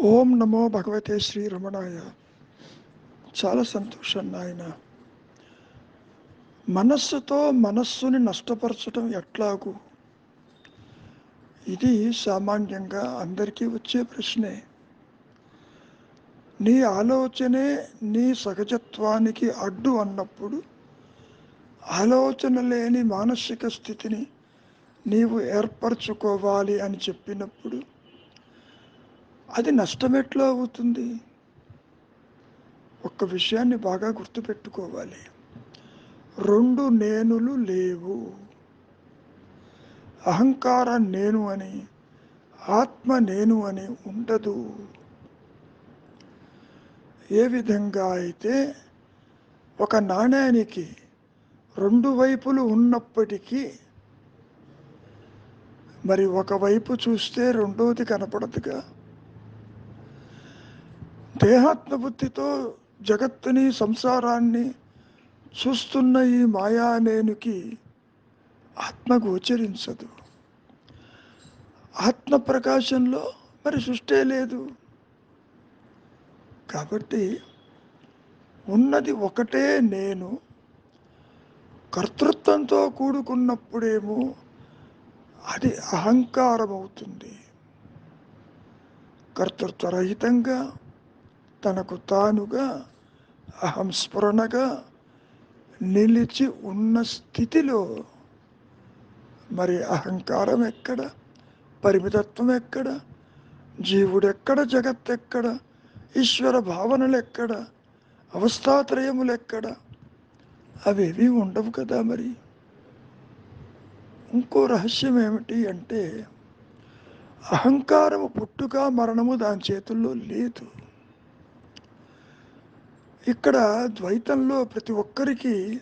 ఓం నమో భగవతే శ్రీ రమణాయ. చాలా సంతోషం నాయన. మనస్సుతో మనస్సుని నష్టపరచడం ఎట్లాగు? ఇది సామాన్యంగా అందరికీ వచ్చే ప్రశ్నే. నీ ఆలోచనే నీ సహజత్వానికి అడ్డు అన్నప్పుడు ఆలోచన లేని మానసిక స్థితిని నీవు ఏర్పరచుకోవాలి అని చెప్పినప్పుడు అది నష్టం ఎట్లా అవుతుంది? ఒక్క విషయాన్ని బాగా గుర్తుపెట్టుకోవాలి. రెండు నేనులు లేవు. అహంకారం నేను అని ఆత్మ నేను అని ఉండదు. ఏ విధంగా అయితే ఒక నాణ్యానికి రెండు వైపులు ఉన్నప్పటికీ మరి ఒకవైపు చూస్తే రెండోది కనపడదుగా? దేహాత్మ బుద్ధితో జగత్తుని సంసారాన్ని చూస్తున్న ఈ మాయానేనుకి ఆత్మ గోచరించదు. ఆత్మ ప్రకాశంలో మరి సృష్టే లేదు. కాబట్టి ఉన్నది ఒకటే నేను. కర్తృత్వంతో కూడుకున్నప్పుడేమో అది అహంకారం అవుతుంది కర్తృత్వరహితంగా తనకు తానుగా అహంస్ఫురణగా నిలిచి ఉన్న స్థితిలో మరి అహంకారం ఎక్కడ? పరిమితత్వం ఎక్కడ? జీవుడెక్కడ? జగత్ ఎక్కడ ఈశ్వర భావనలు ఎక్కడ అవస్థాత్రయములు ఎక్కడ? అవేవి ఉండవు కదా మరి. ఇంకో రహస్యం ఏమిటి అంటే అహంకారము పుట్టుక మరణము దాని చేతుల్లో లేదు. ఇక్కడ ద్వైతంలో ప్రతి ఒక్కరికి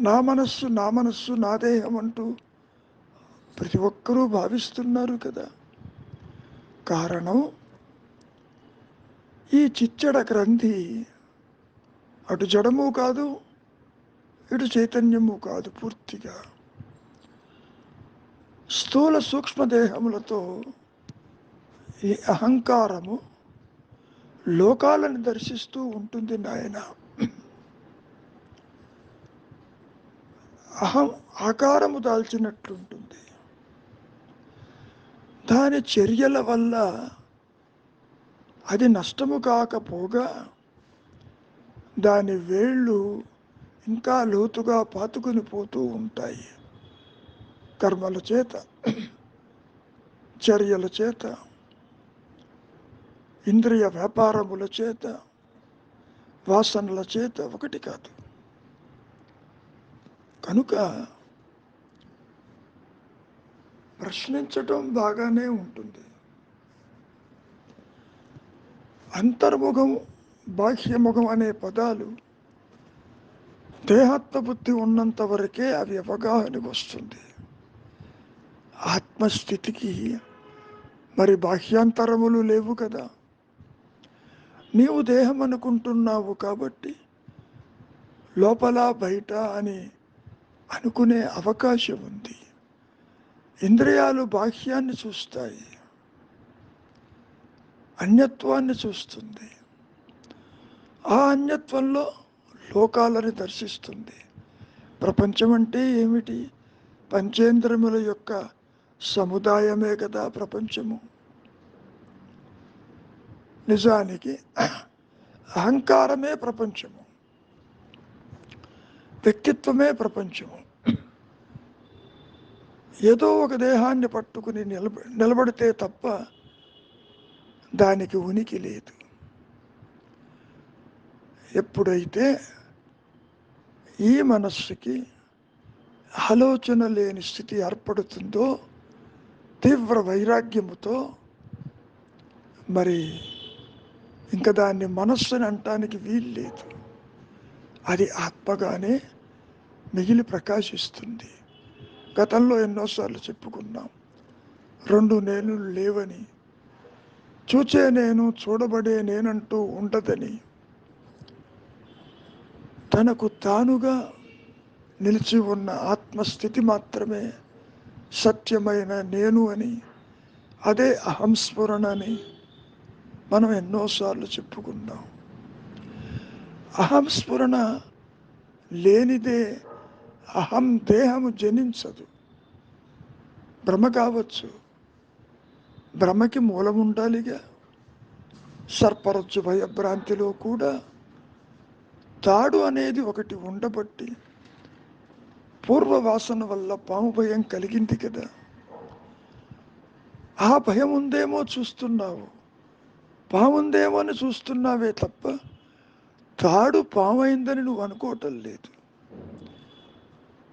నా మనస్సు నా మనస్సు నా దేహం అంటూ ప్రతి ఒక్కరూ భావిస్తున్నారు కదా. కారణం ఈ చిచ్చడ గ్రంథి అటు జడము కాదు ఇటు చైతన్యము కాదు పూర్తిగా. స్థూల సూక్ష్మదేహములతో ఈ అహంకారము లోకాలను దర్శిస్తూ ఉంటుంది నాయన. అహం ఆకారము దాల్చినట్లుంటుంది. దాని చర్యల వల్ల అది నష్టము కాకపోగా దాని వేళ్ళు ఇంకా లోతుగా పాతుకుని పోతూ ఉంటాయి. కర్మల చేత చర్యల చేత. ఇంద్రియ వ్యాపారముల చేత వాసనల చేత ఒకటి కాదు. కనుక ప్రశ్నించటం బాగానే ఉంటుంది. అంతర్ముఖం బాహ్యముఖం అనే పదాలు దేహాత్మబుద్ధి ఉన్నంత వరకే అవి అవగాహనకు వస్తుంది. ఆత్మస్థితికి మరి బాహ్యాంతరములు లేవు కదా. నీవు దేహం అనుకుంటున్నావు కాబట్టి లోపల బయట అని అనుకునే అవకాశం ఉంది. ఇంద్రియాలు బాహ్యాన్ని చూస్తాయి. అన్యత్వాన్ని చూస్తుంది. ఆ అన్యత్వంలో లోకాలని దర్శిస్తుంది. ప్రపంచం అంటే ఏమిటి? పంచేంద్రముల యొక్క సముదాయమే కదా ప్రపంచము. నిజానికి అహంకారమే ప్రపంచము. వ్యక్తిత్వమే ప్రపంచము. ఏదో ఒక దేహాన్ని పట్టుకుని నిలబ నిలబడితే తప్ప దానికి ఉనికి లేదు. ఎప్పుడైతే ఈ మనస్సుకి ఆలోచన లేని స్థితి ఏర్పడుతుందో తీవ్ర వైరాగ్యముతో మరి ఇంకా దాన్ని మనస్సుని అంటానికి వీలు లేదు. అది ఆత్మగానే మిగిలి ప్రకాశిస్తుంది. గతంలో ఎన్నోసార్లు చెప్పుకున్నాం. రెండు నేను లేవని. చూచే నేను చూడబడే నేనంటూ ఉండదని. తనకు తానుగా నిలిచి ఉన్న ఆత్మస్థితి మాత్రమే సత్యమైన నేను అని అదే అహంస్ఫురణ అని మనం ఎన్నోసార్లు చెప్పుకున్నాం. అహం స్ఫురణ లేనిదే అహం దేహము జనించదు. భ్రమ కావచ్చు. భ్రమకి మూలం ఉండాలిగా సర్పరచ్చు భయభ్రాంతిలో కూడా తాడు అనేది ఒకటి ఉండబట్టి పూర్వ వాసన వల్ల పాము భయం కలిగింది కదా. ఆ భయం ఉందేమో చూస్తున్నావు. పాముందేమో అని చూస్తున్నావే తప్ప తాడు పామైందని నువ్వు అనుకోవటం లేదు.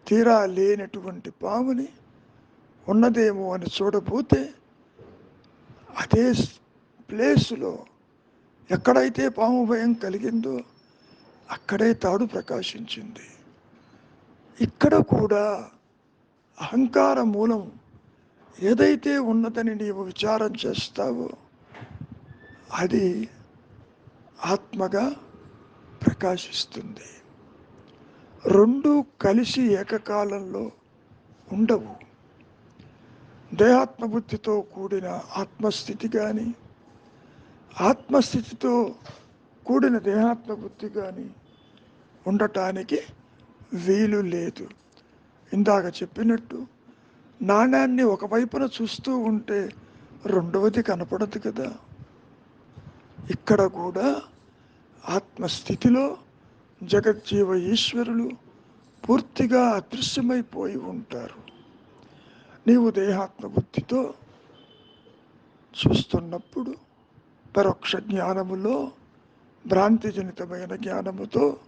తీరా లేనటువంటి పాముని ఉన్నదేమో అని చూడబోతే అదే ప్లేసులో ఎక్కడైతే పాము భయం కలిగిందో అక్కడే తాడు ప్రకాశించింది. ఇక్కడ కూడా అహంకార మూలం ఏదైతే ఉన్నదని నీవు విచారం చేస్తావో అది ఆత్మగా ప్రకాశిస్తుంది. రెండు కలిసి ఏకకాలంలో ఉండవు. దేహాత్మబుద్ధితో కూడిన ఆత్మస్థితి కానీ ఆత్మస్థితితో కూడిన దేహాత్మబుద్ధి కానీ ఉండటానికి వీలు లేదు. ఇందాక చెప్పినట్టు నాణ్యాన్ని ఒకవైపున చూస్తూ ఉంటే రెండవది కనపడదు కదా. ఇక్కడ కూడా ఆత్మస్థితిలో జగజ్జీవ ఈశ్వరులు పూర్తిగా అదృశ్యమైపోయి ఉంటారు. నీవు దేహాత్మ బుద్ధితో చూస్తున్నప్పుడు పరోక్ష జ్ఞానములో భ్రాంతిజనితమైన జ్ఞానముతో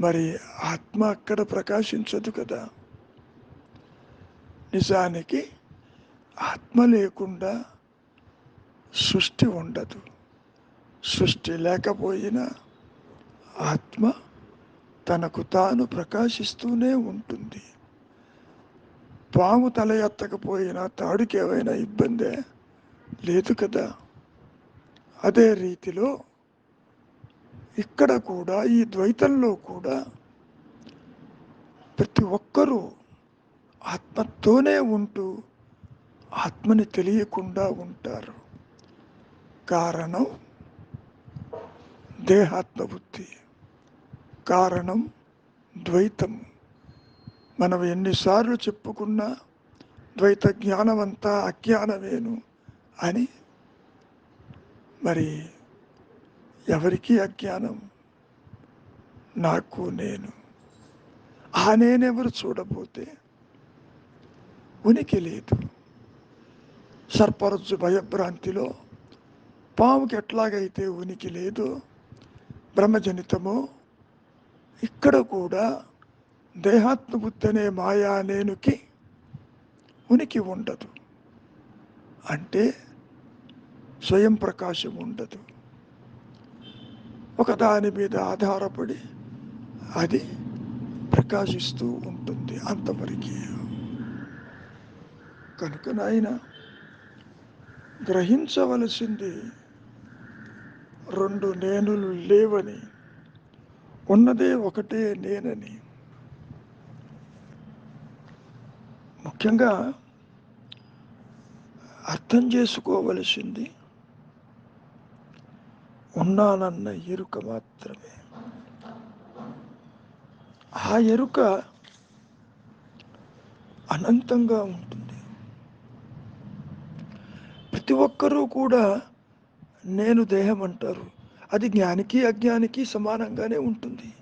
మరి ఆత్మ అక్కడ ప్రకాశించదు కదా. నిజానికి ఆత్మ లేకుండా సృష్టి ఉండదు. సృష్టి లేకపోయినా ఆత్మ తనకు తాను ప్రకాశిస్తూనే ఉంటుంది. పాము తల ఎత్తకపోయినా తాడుకేమైనా ఇబ్బందే లేదు కదా? అదే రీతిలో ఇక్కడ కూడా ఈ ద్వైతంలో కూడా ప్రతి ఒక్కరూ ఆత్మతోనే ఉంటూ ఆత్మని తెలియకుండా ఉంటారు. కారణం దేహాత్మ బుద్ధి కారణం ద్వైతం. మనం ఎన్నిసార్లు చెప్పుకున్నా ద్వైత జ్ఞానమంతా అజ్ఞానమేను అని. మరి ఎవరికి అజ్ఞానం? నాకు నేను. ఆ నేనెవరు చూడబోతే? ఉనికి లేదు. సర్పరజ్జు భయభ్రాంతిలో పాముకి ఎట్లాగైతే ఉనికి లేదో బ్రహ్మజనితమో. ఇక్కడ కూడా దేహాత్మబుద్ధి అనే మాయా నేనుకి ఉనికి ఉండదు. అంటే స్వయం ప్రకాశం ఉండదు. ఒక దాని మీద ఆధారపడి అది ప్రకాశిస్తూ ఉంటుంది అంతవరకు. కనుక నాయన గ్రహించవలసింది రెండు నేనులు లేవని ఉన్నదే ఒకటే నేనని. ముఖ్యంగా అర్థం చేసుకోవలసింది ఉన్నానన్న ఎరుక మాత్రమే. ఆ ఎరుక అనంతంగా ఉంటుంది. ప్రతి ఒక్కరూ కూడా నేను దేహం అంటారు. అది జ్ఞానికి అజ్ఞానికి సమానంగానే ఉంటుంది.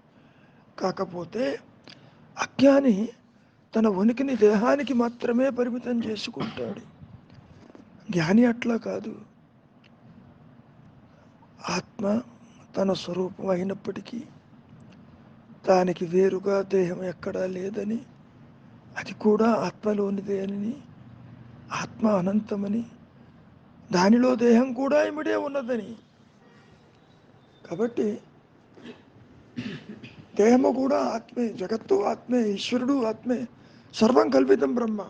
కాకపోతే అజ్ఞాని తన ఉనికిని దేహానికి మాత్రమే పరిమితం చేసుకుంటాడు. జ్ఞాని అట్లా కాదు. ఆత్మ తన స్వరూపం అయినప్పటికీ దానికి వేరుగా దేహం ఎక్కడా లేదని అది కూడా ఆత్మలోనిదే అని ఆత్మ అనంతమని దానిలో దేహం కూడా ఇమిడే ఉన్నదని. కాబట్టి దేహము కూడా ఆత్మే జగత్తు ఆత్మే ఈశ్వరుడు ఆత్మే సర్వం కల్పితం బ్రహ్మ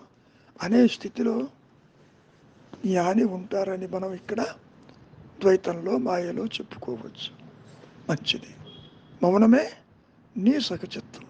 అనే స్థితిలో జ్ఞాని ఉంటారని మనం ఇక్కడ ద్వైతంలో మాయలో చెప్పుకోవచ్చు. మంచిది. మౌనమే నీ సహజత్వం